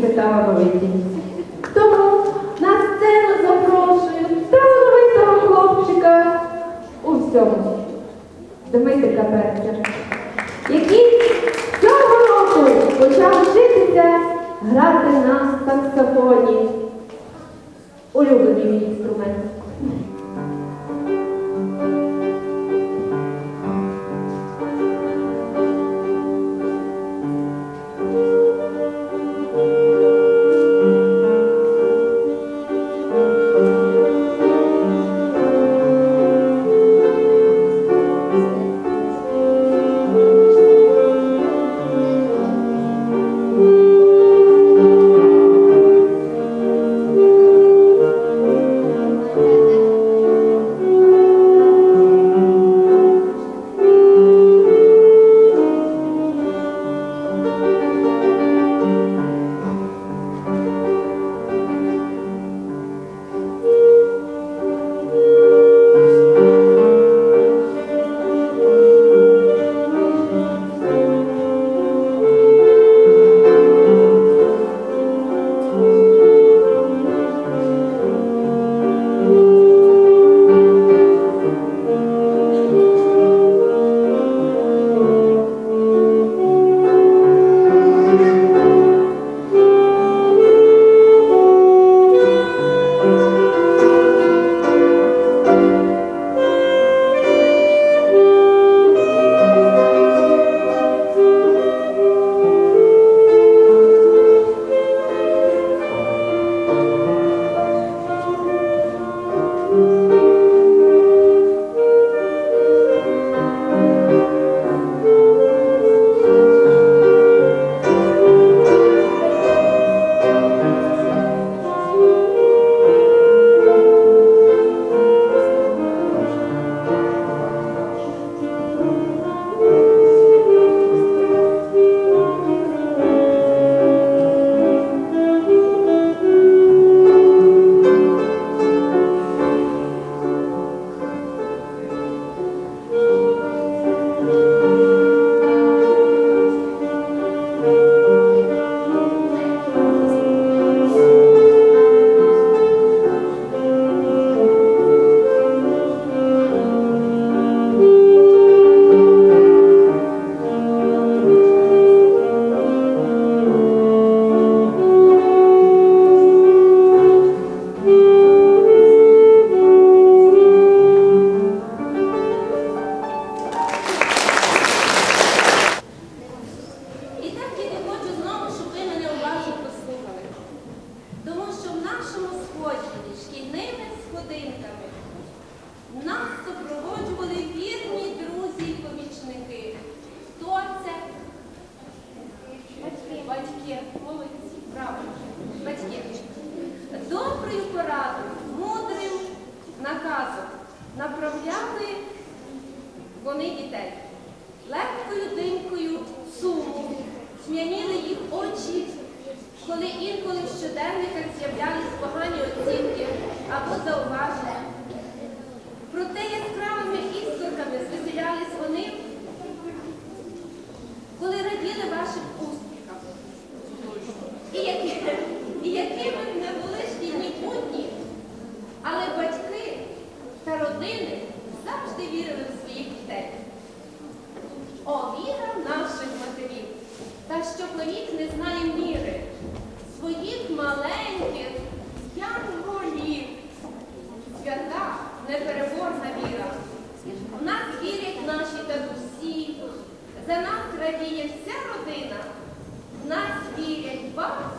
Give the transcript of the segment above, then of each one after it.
діти талановиті. Тому на сцену запрошую талановитого хлопчика у всьому. Дмитрика Петра.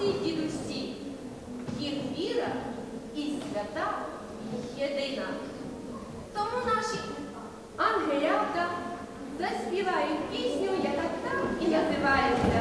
бабусі і дідусі. Їх віра і свята єдина. Тому наші ангелята заспівають пісню, яка так і називається.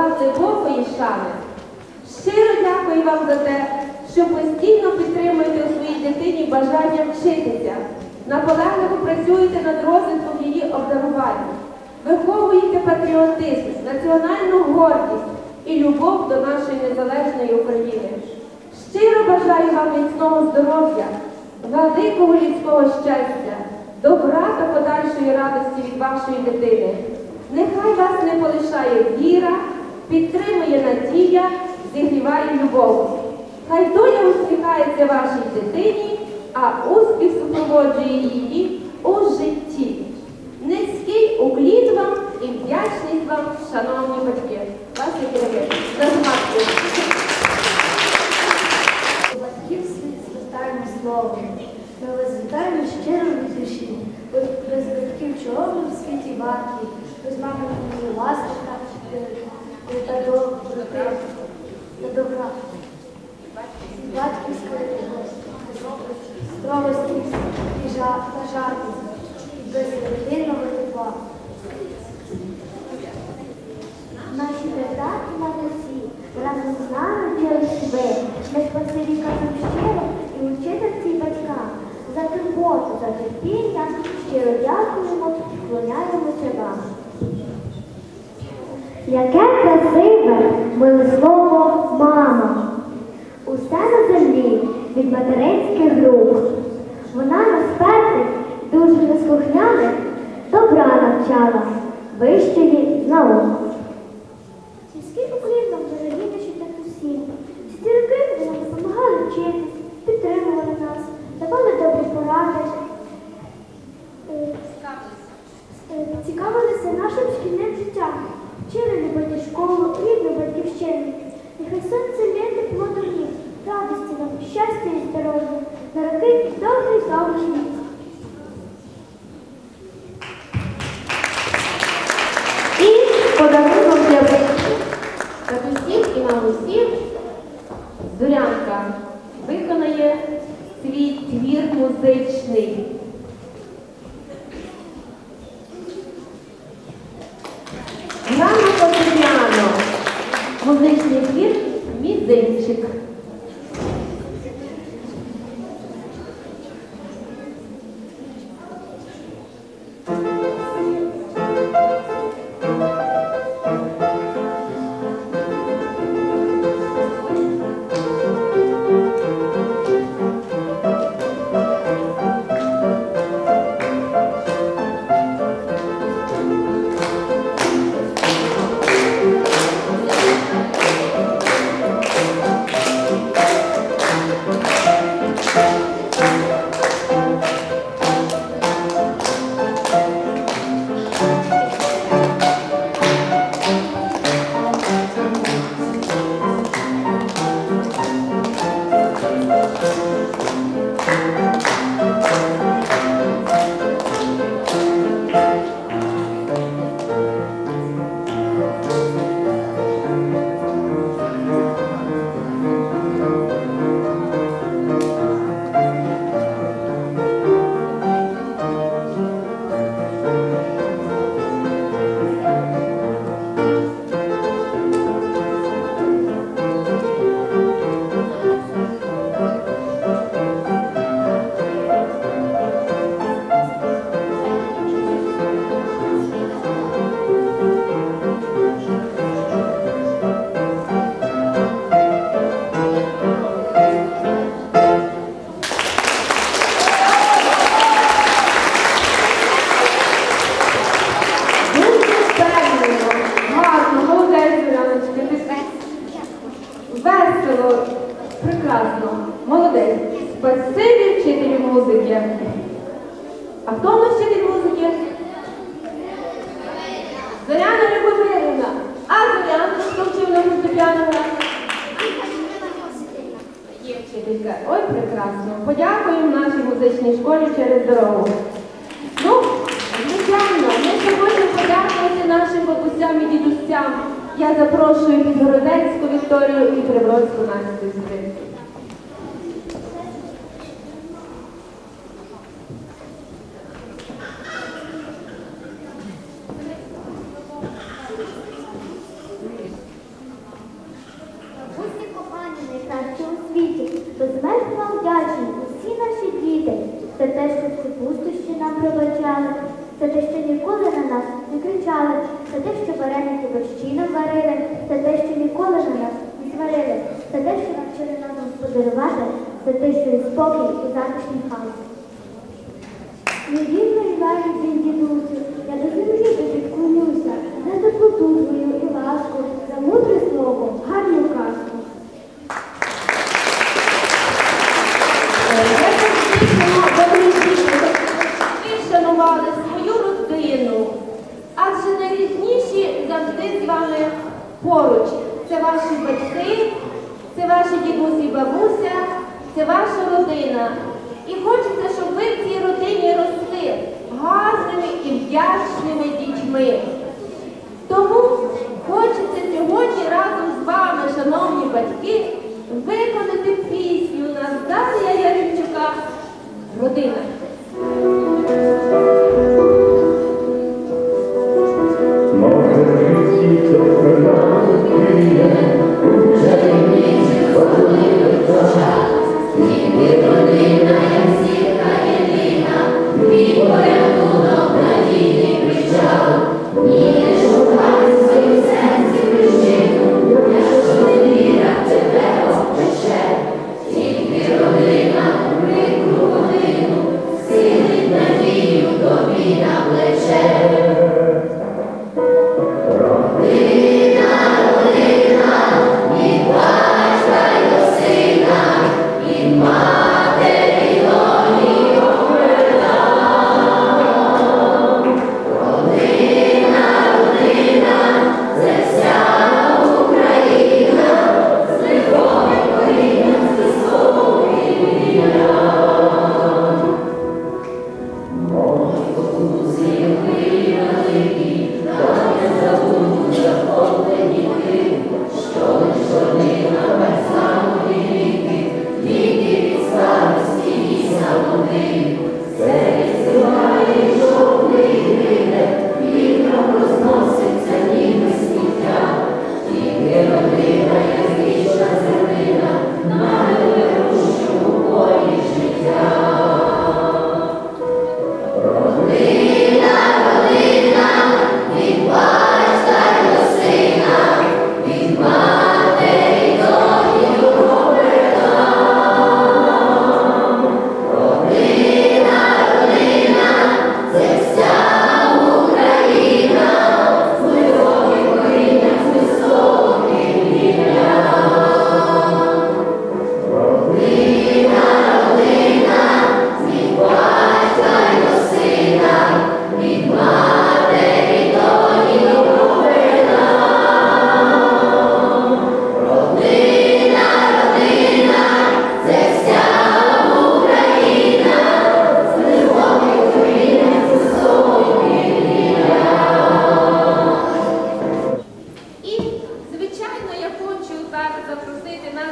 На слова глибокої шани. Щиро дякую вам за те, що постійно підтримуєте у своїй дитині бажання вчитися, наполегливо працюєте над розвитком її обдарування, виховуєте патріотизм, національну гордість і любов до нашої незалежної України. Щиро бажаю вам міцного здоров'я, великого людського щастя, добра та подальшої радості від вашої дитини. Нехай вас не полишає віра, підтримує надія, зігріває любов. Хай доля усміхається вашій дитині, а успіх супроводжує її у за терпіння. Щиро дякуємо, вклоняємося вам. Яке красиве миле слово мама. Усе на землі від материнських рук. Музичний твір Мізинчик. Весело, прекрасно, молодець. Спасибі вчителю музики. А хто у нас вчитель музики? Зоряна Любомирівна. А Зоряна, хто вчив на фортепіано? Є вчителька. Ой, прекрасно. Подякуємо нашій музичній школі через дорогу. Ну, звичайно, ми ще хочемо подякувати нашим бабусям і дідусям. Я запрошую Підгородецьку Вікторію і Привродську Настю. Родина.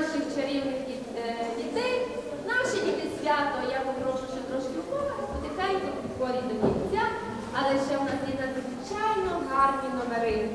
наших чарівних е, дітей. Наші діти свято, я попрошу ще трошки уваги, потихеньку підходить до кінця, але ще в нас є надзвичайно гарні номери.